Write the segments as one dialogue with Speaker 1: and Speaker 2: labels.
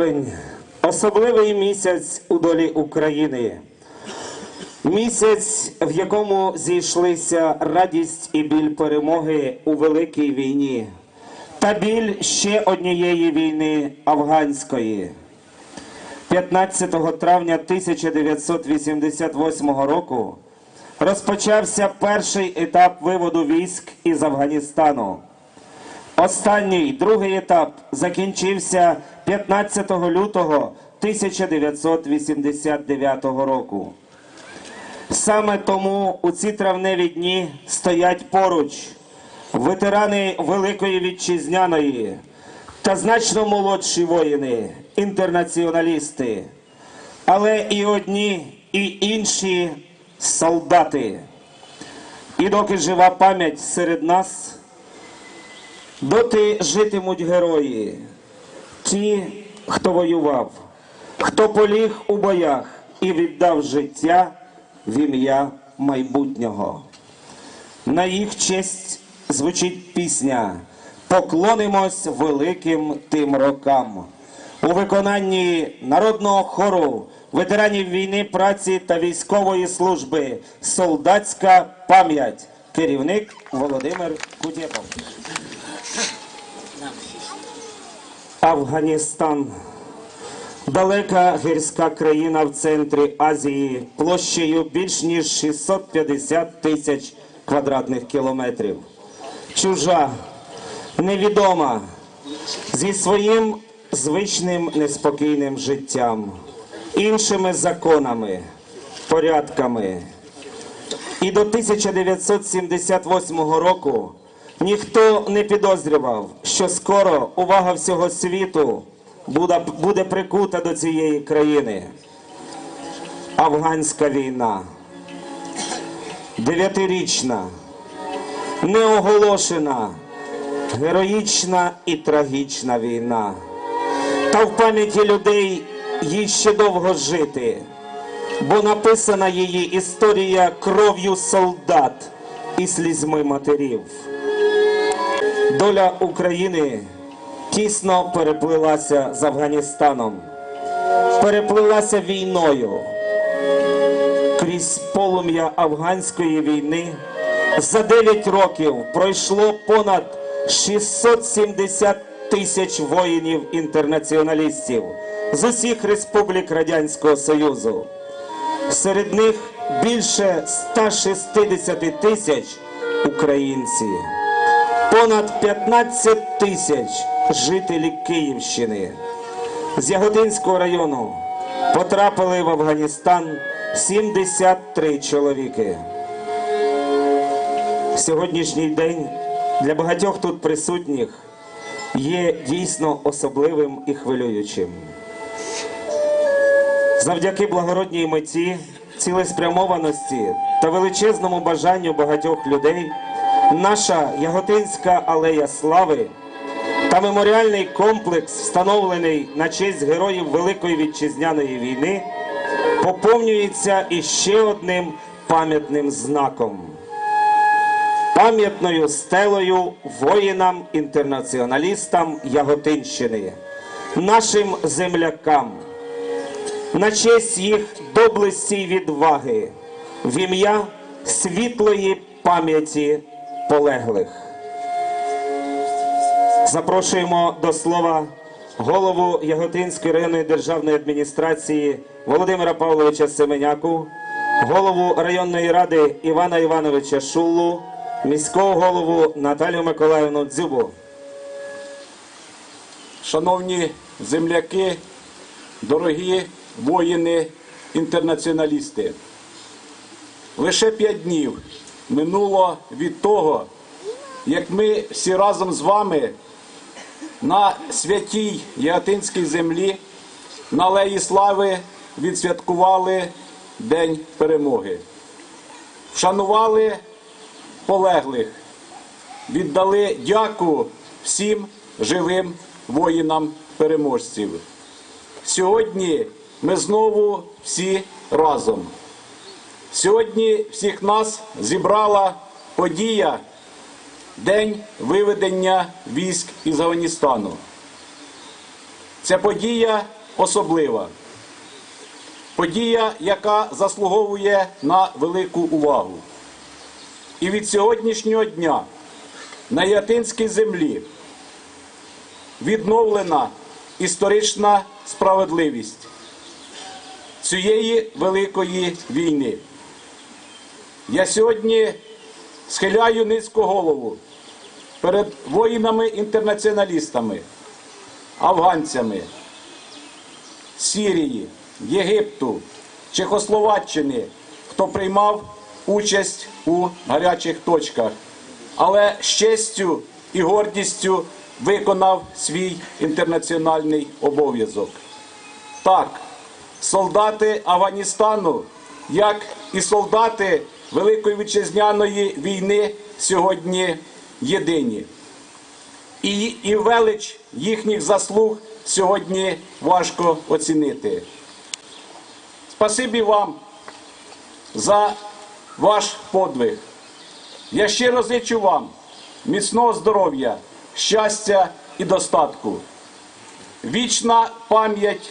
Speaker 1: Травень особливий місяць у долі України. Місяць, в якому зійшлися радість і біль перемоги у великій війні, та біль ще однієї війни афганської. 15 травня 1988 року розпочався перший етап виводу військ із Афганістану. Останній другий етап закінчився 15 лютого 1989 року. Саме тому у ці травневі дні стоять поруч ветерани Великої Вітчизняної та значно молодші воїни, інтернаціоналісти, але і одні, і інші солдати. І доки жива пам'ять серед нас. Доти житимуть герої, ті, хто воював, хто поліг у боях і віддав життя в ім'я майбутнього. На їх честь звучить пісня Поклонимось великим тим рокам у виконанні народного хору ветеранів війни, праці та військової служби Солдатська пам'ять. Керівник Володимир Кутєпов. Афганістан. Далека гірська країна в центрі Азії площею більш ніж 650 тисяч квадратних кілометрів. Чужа, невідома, зі своїм звичним неспокійним життям, іншими законами, порядками. І до 1978 року ніхто не підозрював, що скоро увага всього світу буде, прикута до цієї країни. Афганська війна. Дев'ятирічна, неоголошена, героїчна і трагічна війна. Та в пам'яті людей їй ще довго жити бо написана її історія кров'ю солдат і слізьми матерів. Доля України тісно переплилася з Афганістаном, переплилася війною. Крізь полум'я афганської війни за 9 років пройшло понад 670 тисяч воїнів-інтернаціоналістів з усіх республік Радянського Союзу. Серед них більше 160 тисяч українці, понад 15 тисяч жителі Київщини. З Ягодинського району потрапили в Афганістан 73 чоловіки. Сьогоднішній день для багатьох тут присутніх є дійсно особливим і хвилюючим. Завдяки благородній меті, цілеспрямованості та величезному бажанню багатьох людей, наша Яготинська алея слави та меморіальний комплекс, встановлений на честь героїв Великої вітчизняної війни, поповнюється іще одним пам'ятним знаком. Пам'ятною стелою воїнам-інтернаціоналістам Яготинщини, нашим землякам на честь їх доблесті й відваги в ім'я світлої пам'яті полеглих. Запрошуємо до слова голову Яготинської районної державної адміністрації Володимира Павловича Семеняку, голову районної ради Івана Івановича Шуллу, міського голову Наталію Миколаївну Дзюбу.
Speaker 2: Шановні земляки, дорогі воїни, інтернаціоналісти, лише п'ять днів минуло від того, як ми всі разом з вами на святій Яготинській землі на Алеї Слави відсвяткували День перемоги. Вшанували полеглих, віддали дяку всім живим воїнам переможців. Сьогодні ми знову всі разом. Сьогодні всіх нас зібрала подія День виведення військ із Афганістану. Ця подія особлива. Подія, яка заслуговує на велику увагу. І від сьогоднішнього дня на Ятинській землі відновлена історична справедливість цієї великої війни. Я сьогодні схиляю низьку голову перед воїнами-інтернаціоналістами, афганцями Сірії, Єгипту, Чехословаччини, хто приймав участь у гарячих точках, але з честю і гордістю виконав свій інтернаціональний обов'язок. Так, солдати Афганістану, як і солдати Великої вітчизняної війни сьогодні єдині. І, і велич їхніх заслуг сьогодні важко оцінити. Спасибі вам за ваш подвиг. Я щиро зичу вам міцного здоров'я, щастя і достатку. Вічна пам'ять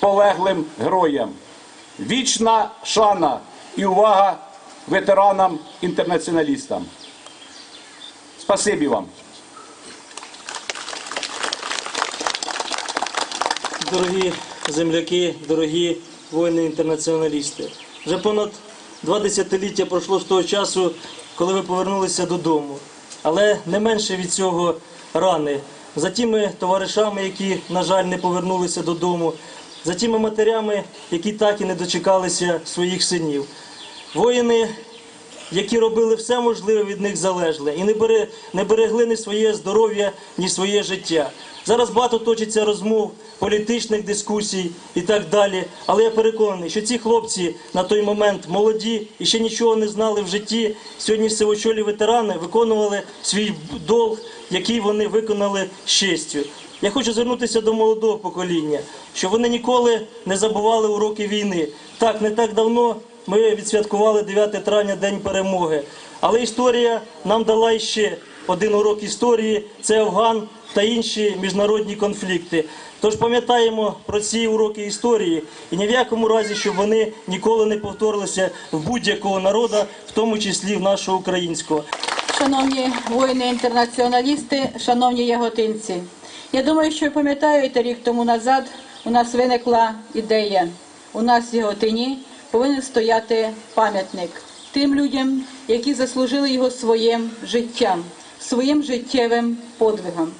Speaker 2: полеглим героям, вічна шана і увага ветеранам-інтернаціоналістам. Спасибі вам.
Speaker 3: Дорогі земляки, дорогі воїни-інтернаціоналісти. Вже понад два десятиліття пройшло з того часу, коли ви повернулися додому. Але не менше від цього рани. За тими товаришами, які, на жаль, не повернулися додому, за тими матерями, які так і не дочекалися своїх синів. Воїни які робили все можливе від них залежне і не, бере, не берегли ні своє здоров'я, ні своє життя. Зараз багато точиться розмов, політичних дискусій і так далі. Але я переконаний, що ці хлопці на той момент молоді і ще нічого не знали в житті. Сьогодні сивочолі ветерани виконували свій долг, який вони виконали з честю. Я хочу звернутися до молодого покоління, що вони ніколи не забували уроки війни. Так, не так давно ми відсвяткували 9 травня День перемоги. Але історія нам дала ще один урок історії це Афган та інші міжнародні конфлікти. Тож пам'ятаємо про ці уроки історії і ні в якому разі, щоб вони ніколи не повторилися в будь-якого народу, в тому числі в нашого українського.
Speaker 4: Шановні воїни-інтернаціоналісти, шановні яготинці, я думаю, що пам'ятаєте, рік тому назад у нас виникла ідея. У нас в Яготині повинен стояти пам'ятник тим людям, які заслужили його своїм життям, своїм життєвим подвигом.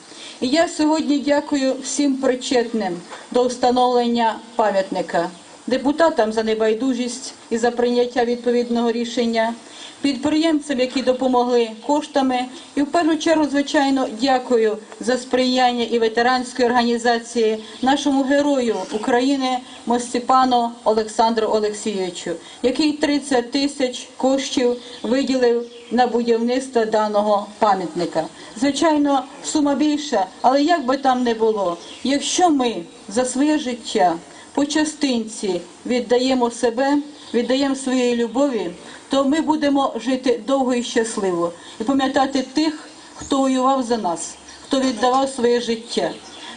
Speaker 4: І я сьогодні дякую всім причетним до встановлення пам'ятника, депутатам за небайдужість і за прийняття відповідного рішення, підприємцям, які допомогли коштами, і в першу чергу, звичайно, дякую за сприяння і ветеранської організації нашому герою України Мостіпану Олександру Олексійовичу, який 30 тисяч коштів виділив на будівництво даного пам'ятника. Звичайно, сума більша, але як би там не було, якщо ми за своє життя по частинці віддаємо себе, віддаємо своєї любові, то ми будемо жити довго і щасливо і пам'ятати тих, хто воював за нас, хто віддавав своє життя.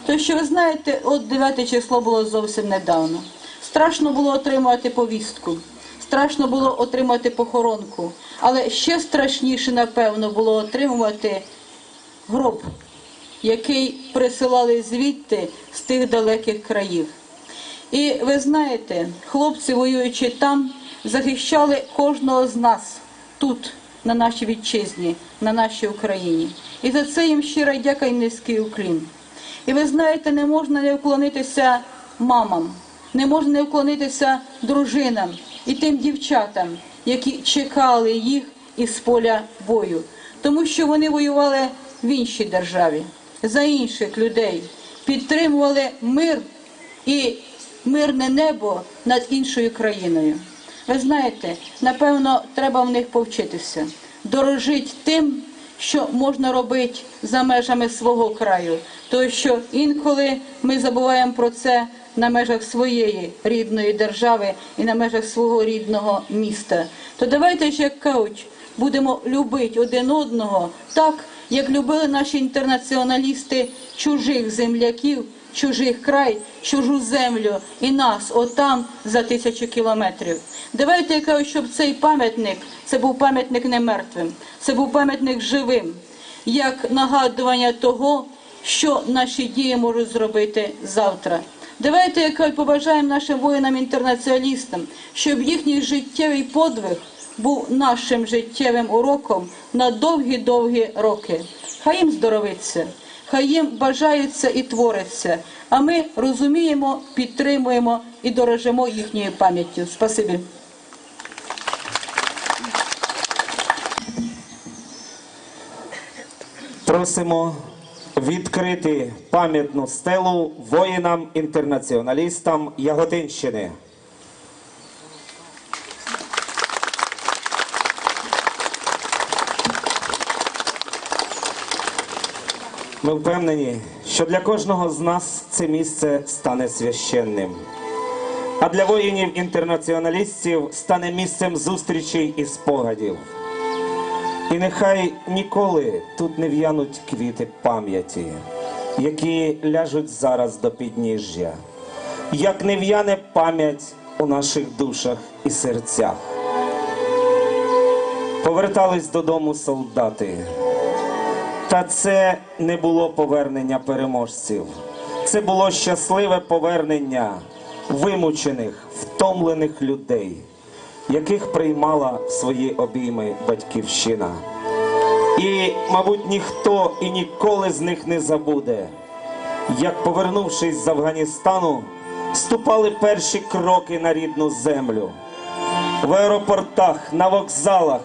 Speaker 4: То що ви знаєте, от 9 число було зовсім недавно. Страшно було отримувати повістку, страшно було отримати похоронку, але ще страшніше, напевно, було отримувати гроб, який присилали звідти з тих далеких країв. І ви знаєте, хлопці, воюючи там, захищали кожного з нас тут, на нашій вітчизні, на нашій Україні. І за це їм щира дяка і низький уклін. І ви знаєте, не можна не вклонитися мамам, не можна не вклонитися дружинам і тим дівчатам, які чекали їх із поля бою, тому що вони воювали в іншій державі за інших людей, підтримували мир і мирне небо над іншою країною. Ви знаєте, напевно, треба в них повчитися, дорожити тим, що можна робити за межами свого краю, тому що інколи ми забуваємо про це на межах своєї рідної держави і на межах свого рідного міста. То давайте ж, як кажуть, будемо любити один одного так, як любили наші інтернаціоналісти чужих земляків, чужих край, чужу землю і нас отам за тисячу кілометрів. Давайте я кажу, щоб цей пам'ятник це був пам'ятник не мертвим, це був пам'ятник живим, як нагадування того, що наші дії можуть зробити завтра. Давайте побажаємо нашим воїнам-інтернаціоналістам, щоб їхній життєвий подвиг був нашим життєвим уроком на довгі-довгі роки. Хай їм здоровиться, хай їм бажається і твориться. А ми розуміємо, підтримуємо і дорожимо їхньою пам'яттю. Спасибі.
Speaker 1: Просимо відкрити пам'ятну стелу воїнам-інтернаціоналістам Яготинщини. Ми впевнені, що для кожного з нас це місце стане священним. А для воїнів-інтернаціоналістів стане місцем зустрічей і спогадів. І нехай ніколи тут не в'януть квіти пам'яті, які ляжуть зараз до підніжжя, як не в'яне пам'ять у наших душах і серцях. Повертались додому солдати. Та це не було повернення переможців. Це було щасливе повернення вимучених, втомлених людей, яких приймала свої обійми батьківщина. І, мабуть, ніхто і ніколи з них не забуде, як, повернувшись з Афганістану, ступали перші кроки на рідну землю. В аеропортах, на вокзалах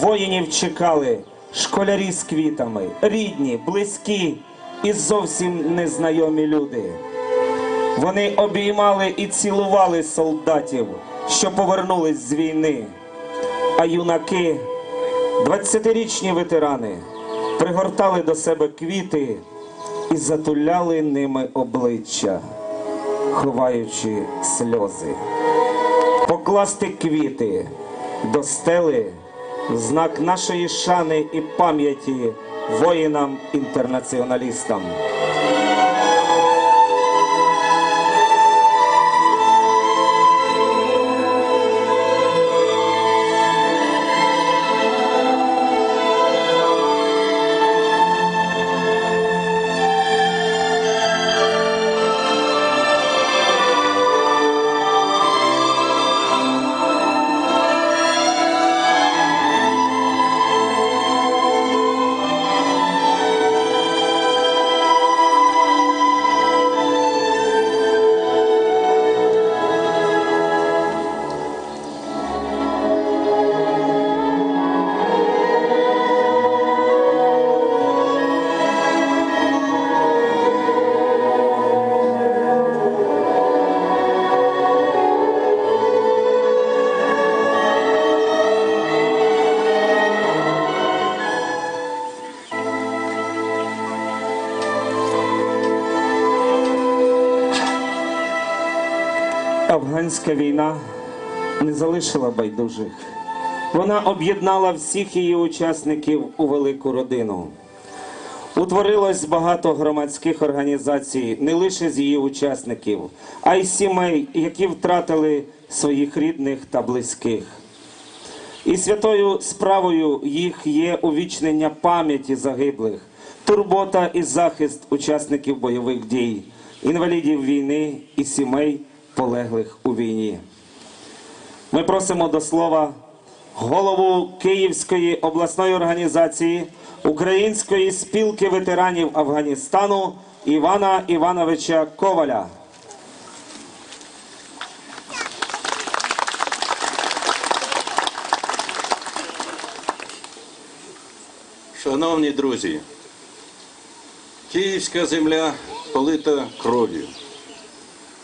Speaker 1: воїнів чекали школярі з квітами, рідні, близькі і зовсім незнайомі люди. Вони обіймали і цілували солдатів, що повернулись з війни. А юнаки, 20-річні ветерани, пригортали до себе квіти і затуляли ними обличчя, ховаючи сльози покласти квіти до стели в знак нашої шани і пам'яті воїнам-інтернаціоналістам. Афганська війна не залишила байдужих. Вона об'єднала всіх її учасників у велику родину. Утворилось багато громадських організацій не лише з її учасників, а й сімей, які втратили своїх рідних та близьких. І святою справою їх є увічнення пам'яті загиблих, турбота і захист учасників бойових дій, інвалідів війни і сімей, полеглих у війні. Ми просимо до слова голову Київської обласної організації Української спілки ветеранів Афганістану Івана Івановича Коваля.
Speaker 5: Шановні друзі, київська земля полита кров'ю.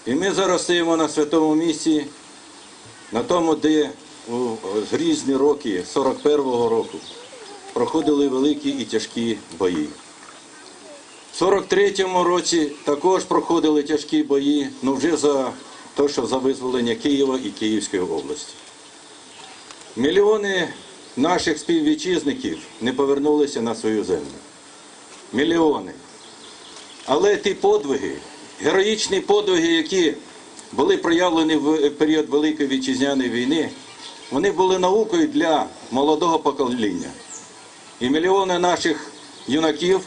Speaker 5: І ми зараз стоїмо на святому місці, на тому, де у різні роки 41-го року проходили великі і тяжкі бої. В 43-му році також проходили тяжкі бої, ну вже за те, що за визволення Києва і Київської області. Мільйони наших співвітчизників не повернулися на свою землю. Мільйони. Але ті подвиги, героїчні подвиги, які були проявлені в період Великої вітчизняної війни, вони були наукою для молодого покоління. І мільйони наших юнаків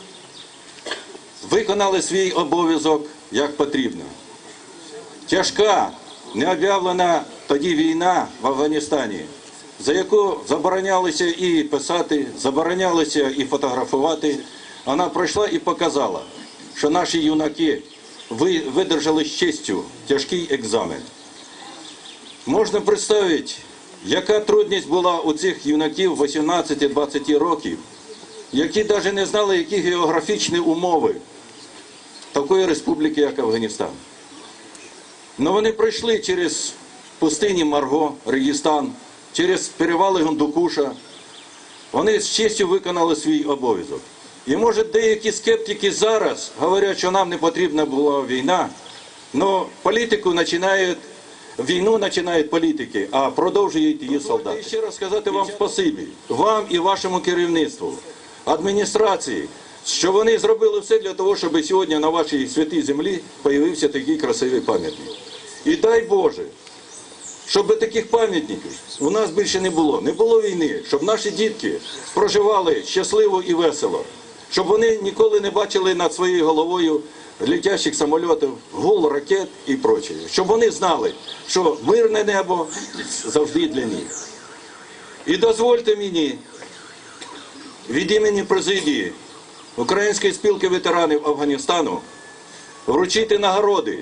Speaker 5: виконали свій обов'язок як потрібно. Тяжка, необ'явлена тоді війна в Афганістані, за яку заборонялося і писати, заборонялося і фотографувати, вона пройшла і показала, що наші юнаки ви- видержали з честю тяжкий екзамен. Можна представити, яка трудність була у цих юнаків 18-20 років, які навіть не знали, які географічні умови такої республіки, як Афганістан. Ну вони пройшли через пустині Марго, Регістан, через перевали Гондукуша. Вони з честю виконали свій обов'язок. І може деякі скептики зараз говорять, що нам не потрібна була війна, але політику починають, війну починають політики, а продовжують її солдати. І ще раз сказати вам спасибі, вам і вашому керівництву, адміністрації, що вони зробили все для того, щоб сьогодні на вашій святій землі появився такий красивий пам'ятник. І дай Боже, щоб таких пам'ятників у нас більше не було. Не було війни, щоб наші дітки проживали щасливо і весело, щоб вони ніколи не бачили над своєю головою летящих самольотів, гул ракет і прочее. Щоб вони знали, що мирне небо завжди для них. І дозвольте мені від імені президії Української спілки ветеранів Афганістану вручити нагороди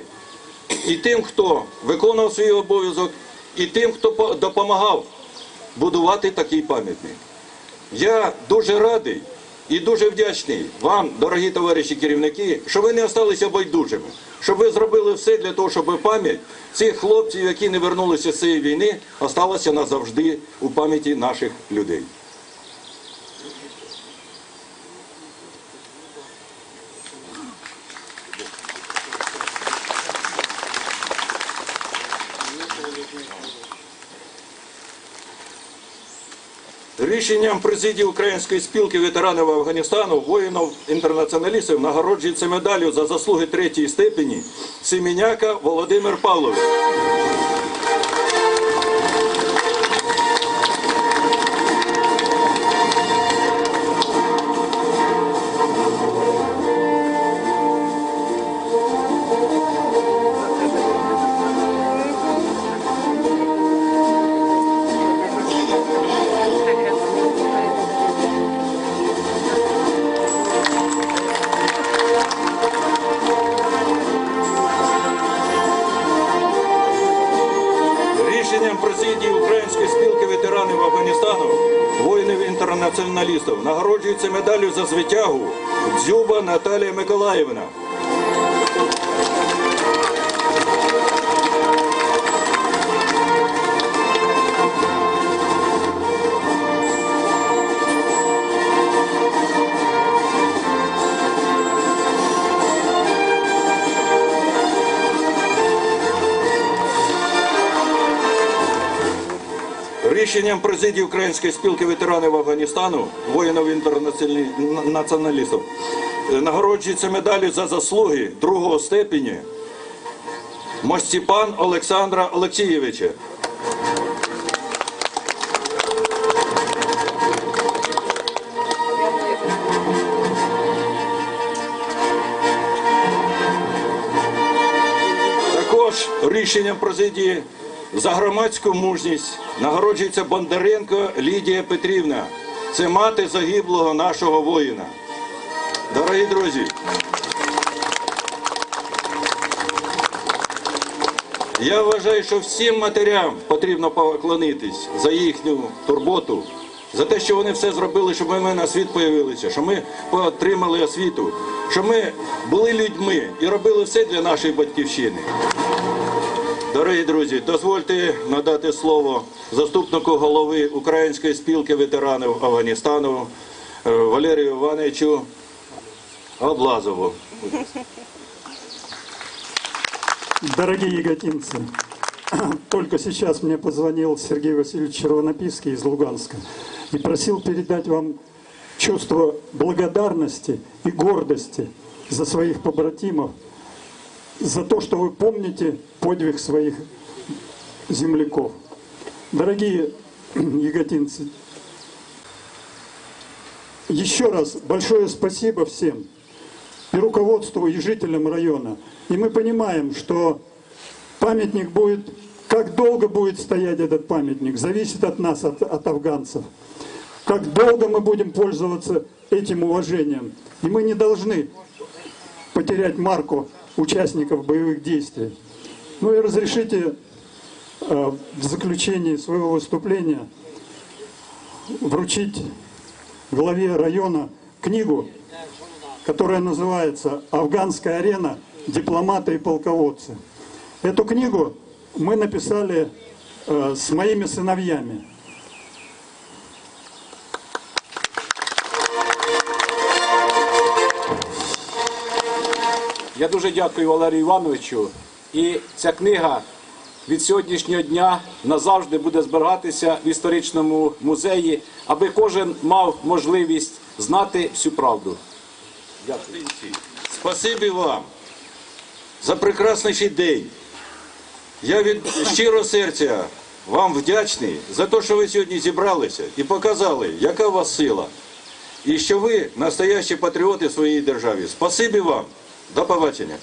Speaker 5: і тим, хто виконував свій обов'язок, і тим, хто допомагав будувати такий пам'ятник. Я дуже радий і дуже вдячний вам, дорогі товариші керівники, що ви не залишилися байдужими, щоб ви зробили все для того, щоб пам'ять цих хлопців, які не вернулися з цієї війни, осталася назавжди у пам'яті наших людей. Рішенням президії Української спілки ветеранів Афганістану, воїнів-інтернаціоналістів нагороджується медаллю за заслуги третьої степені Семеняка Володимир Павлович. Нагороджується медаллю за звитягу Дзюба Наталія Миколаївна. Рішенням президії Української спілки ветеранів Афганістану, воїнів-інтернаціоналістів, е, нагороджується медаллю за заслуги другого степені Мостіпан Олександра Олексійовича. Також рішенням президії за громадську мужність нагороджується Бондаренко Лідія Петрівна. Це мати загиблого нашого воїна. Дорогі друзі, я вважаю, що всім матерям потрібно поклонитись за їхню турботу, за те, що вони все зробили, щоб ми на світ появилися, що ми отримали освіту, що ми були людьми і робили все для нашої батьківщини. Дорогі друзі, дозвольте надати слово заступнику голови Української спілки ветеранів Афганістану е, Валерію Івановичу Облазову.
Speaker 6: Дорогие яготинцы, только сейчас мне позвонил Сергей Васильевич Червонописский из Луганска и просил передать вам чувство благодарности и гордости за своих побратимов, за то, что вы помните подвиг своих земляков. Дорогие яготинцы, еще раз большое спасибо всем и руководству, и жителям района. И мы понимаем, что памятник будет, как долго будет стоять этот памятник, зависит от нас, от, от афганцев. Как долго мы будем пользоваться этим уважением. И мы не должны потерять марку участников боевых действий. Ну и разрешите э, в заключении своего выступления вручить главе района книгу которая называется «Афганская арена. Дипломаты и полководцы». Эту книгу мы написали э, с моими сыновьями.
Speaker 2: Я дуже дякую Валерію Івановичу. І ця книга від сьогоднішнього дня назавжди буде зберігатися в історичному музеї, аби кожен мав можливість знати всю правду.
Speaker 5: Спасибі вам за прекрасніший день. Я від щирого серця вам вдячний за те, що ви сьогодні зібралися і показали, яка у вас сила. І що ви настоящі патріоти своєї держави. Спасибі вам. До побачення.